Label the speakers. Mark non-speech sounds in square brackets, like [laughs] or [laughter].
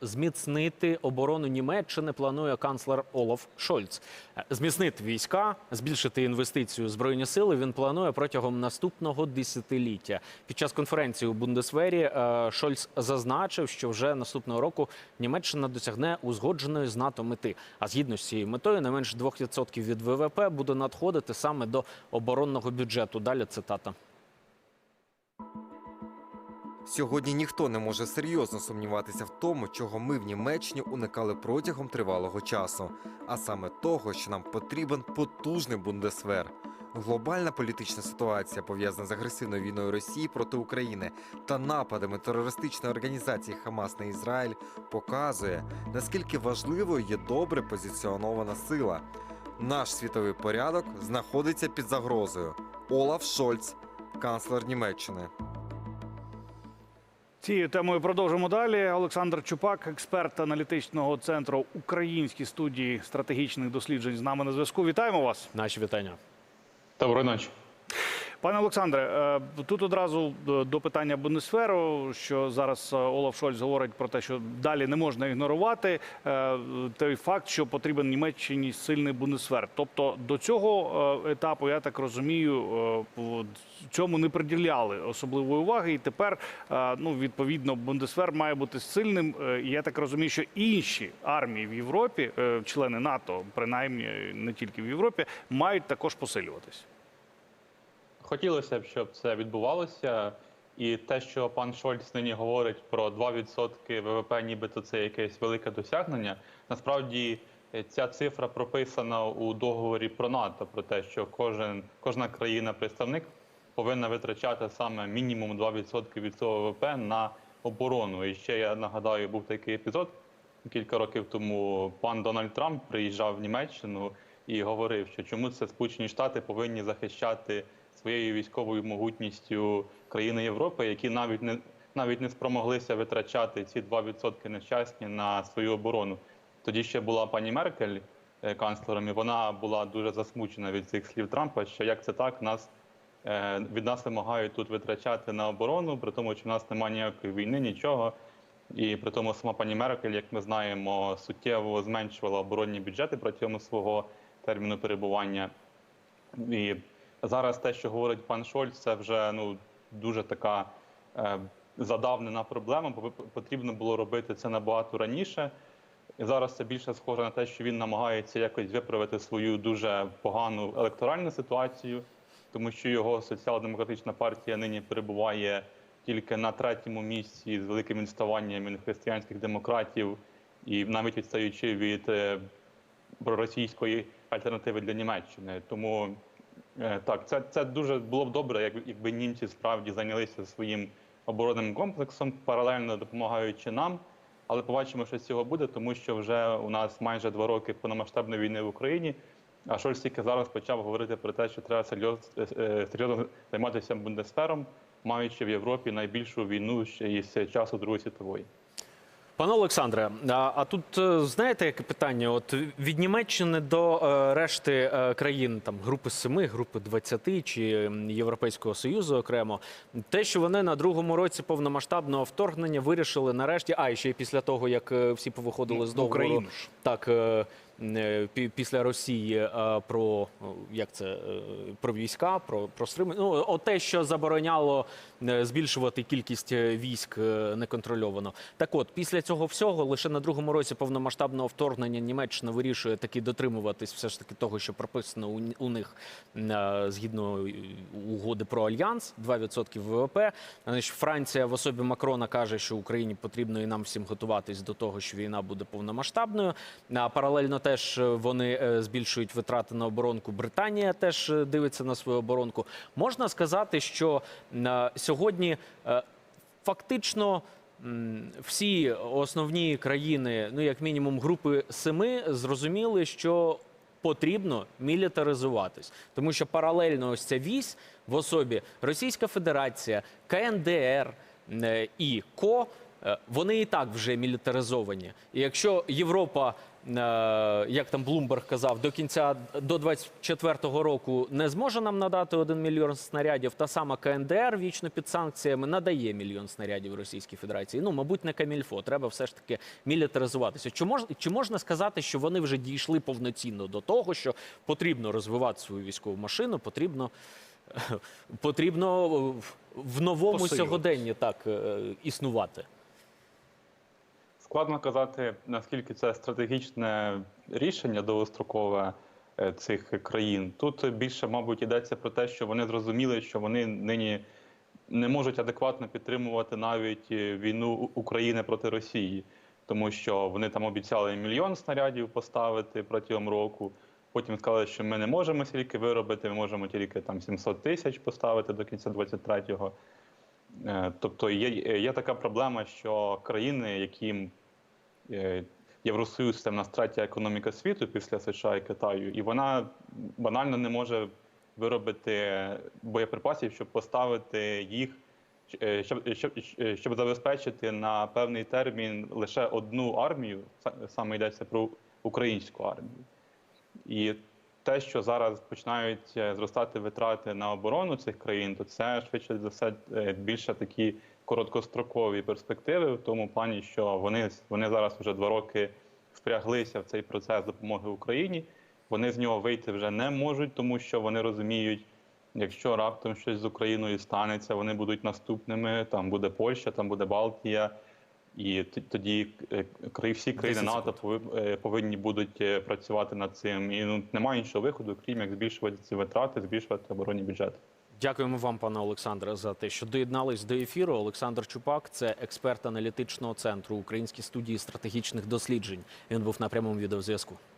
Speaker 1: зміцнити оборону Німеччини планує канцлер Олаф Шольц. Е, Зміцнити війська, збільшити інвестицію у збройні сили. Він планує протягом наступного десятиліття. Під час конференції у Бундесвері е, Шольц зазначив, що вже наступного року Німеччина досягне узгодженої з НАТО мети. А згідно з цією метою, не менш 2% від ВВП буде надходити саме до оборонного бюджету. Далі цитата.
Speaker 2: Сьогодні ніхто не може серйозно сумніватися в тому, чого ми в Німеччині уникали протягом тривалого часу, а саме того, що нам потрібен потужний бундесвер. Глобальна політична ситуація, пов'язана з агресивною війною Росії проти України та нападами терористичної організації Хамас на Ізраїль, показує, наскільки важливою є добре позиціонована сила. Наш світовий порядок знаходиться під загрозою. Олаф Шольц, канцлер Німеччини.
Speaker 3: Цією темою продовжимо далі. Олександр Чупак, експерт аналітичного центру Українській студії стратегічних досліджень, з нами на зв'язку. Вітаємо вас.
Speaker 1: Наші вітання.
Speaker 4: Доброї ночі.
Speaker 3: Пане Олександре, е, тут одразу е, до питання Бундесферу, що зараз е, Олаф Шольц говорить про те, що далі не можна ігнорувати той факт, що потрібен Німеччині сильний Бундесфер. Тобто до цього етапу, я так розумію, цьому не приділяли особливої уваги, і тепер ну відповідно Бундесфер має бути сильним. Я так розумію, що інші армії в Європі, члени НАТО, принаймні не тільки в Європі, мають також посилюватись.
Speaker 4: Хотілося б, щоб це відбувалося. І те, що пан Шольц нині говорить про 2% ВВП, нібито це якесь велике досягнення. Насправді е, ця цифра прописана у договорі про НАТО, про те, що кожен, кожна країна-представник повинна витрачати саме мінімум 2% від цього ВВП на оборону. І ще я нагадаю, був такий епізод кілька років тому. Пан Дональд Трамп приїжджав в Німеччину і говорив, що чому це Сполучені Штати повинні захищати своєю військовою могутністю країни Європи, які навіть не навіть не спромоглися витрачати ці 2% нещасні на свою оборону. Тоді ще була пані Меркель е, канцлером, і вона була дуже засмучена від цих слів Трампа, що як це так, нас е, від нас вимагають тут витрачати на оборону, при тому, що в нас немає ніякої війни, нічого. І при тому сама пані Меркель, як ми знаємо, суттєво зменшувала оборонні бюджети протягом свого терміну перебування. І зараз те, що говорить пан Шольц, це вже ну дуже така е, задавнена проблема, бо потрібно було робити це набагато раніше. І зараз це більше схоже на те, що він намагається якось виправити свою дуже погану електоральну ситуацію, тому що його соціал-демократична партія нині перебуває тільки на третьому місці з великим відставанням від християнських демократів, і навіть відстаючи від е, проросійської альтернативи для Німеччини. Тому так, це, це дуже було б добре, як- якби німці справді зайнялися своїм оборонним комплексом, паралельно допомагаючи нам. Але побачимо, що з цього буде, тому що вже у нас майже два роки повномасштабної війни в Україні. А Шольц тільки зараз почав говорити про те, що треба серйозно, серйозно займатися бундесфером, маючи в Європі найбільшу війну ще із часу Другої світової.
Speaker 1: Пане Олександре, а, а тут е, знаєте, яке питання? От від Німеччини до е, решти е, країн там групи 7, групи 20 чи Європейського Союзу окремо, те, що вони на другому році повномасштабного вторгнення вирішили нарешті, а і ще й після того, як е, всі повиходили
Speaker 3: Ну,
Speaker 1: з договору,
Speaker 3: Україну
Speaker 1: так е, після Росії е, про як це е, про війська, про, про стримання. Ну от те, що забороняло е, збільшувати кількість е, військ е, неконтрольовано. Так от, після цього всього, лише на другому році повномасштабного вторгнення Німеччина вирішує таки дотримуватись все ж таки того, що прописано у, у них е, згідно е, угоди про альянс, 2% ВВП. Франція в особі Макрона каже, що Україні потрібно і нам всім готуватись до того, що війна буде повномасштабною. А паралельно теж е, вони е, збільшують витрати на оборонку. Британія теж е, дивиться на свою оборонку. Можна сказати, що сьогодні фактично. Всі основні країни, ну як мінімум групи семи, зрозуміли, що потрібно мілітаризуватись, тому що паралельно ось ця вісь в особі Російська Федерація, КНДР і КО. Вони і так вже мілітаризовані. І якщо Європа як там Блумберг казав, до кінця до 24-го року не зможе нам надати один мільйон снарядів. Та сама КНДР вічно під санкціями надає мільйон снарядів Російській Федерації. Ну, мабуть, не камільфо. Треба все ж таки мілітаризуватися. Чи мож, чи можна сказати, що вони вже дійшли повноцінно до того, що потрібно розвивати свою військову машину, потрібно, [laughs] потрібно в- в новому сьогоденні так е, існувати?
Speaker 4: Складно казати, наскільки це стратегічне рішення довгострокове е, цих країн. Тут більше, мабуть, йдеться про те, що вони зрозуміли, що вони нині не можуть адекватно підтримувати навіть е, війну України проти Росії, тому що вони там обіцяли мільйон снарядів поставити протягом року. Потім сказали, що ми не можемо стільки виробити, ми можемо тільки там 700 тисяч поставити до кінця 23-го. Е, Тобто є, є така проблема, що країни, яким Євросоюз це в нас третя економіка світу після США і Китаю, і вона банально не може виробити боєприпасів, щоб поставити їх, е, щоб, щоб, щоб забезпечити на певний термін лише одну армію, саме йдеться про українську армію. І те, що зараз починають е, зростати витрати на оборону цих країн, то це швидше за все е, більше такі короткострокові перспективи, в тому плані, що вони, вони зараз вже два роки впряглися в цей процес допомоги Україні. Вони з нього вийти вже не можуть, тому що вони розуміють, якщо раптом щось з Україною станеться, вони будуть наступними. Там буде Польща, там буде Балтія. І тоді е, всі країни НАТО е, повинні будуть е, працювати над цим. І ну немає іншого виходу, крім як збільшувати ці витрати, збільшувати оборонні бюджети.
Speaker 1: Дякуємо вам, пане Олександре, за те, що доєднались до ефіру. Олександр Чупак, це експерт аналітичного центру Українській студії стратегічних досліджень. Він був на прямому відеозв'язку.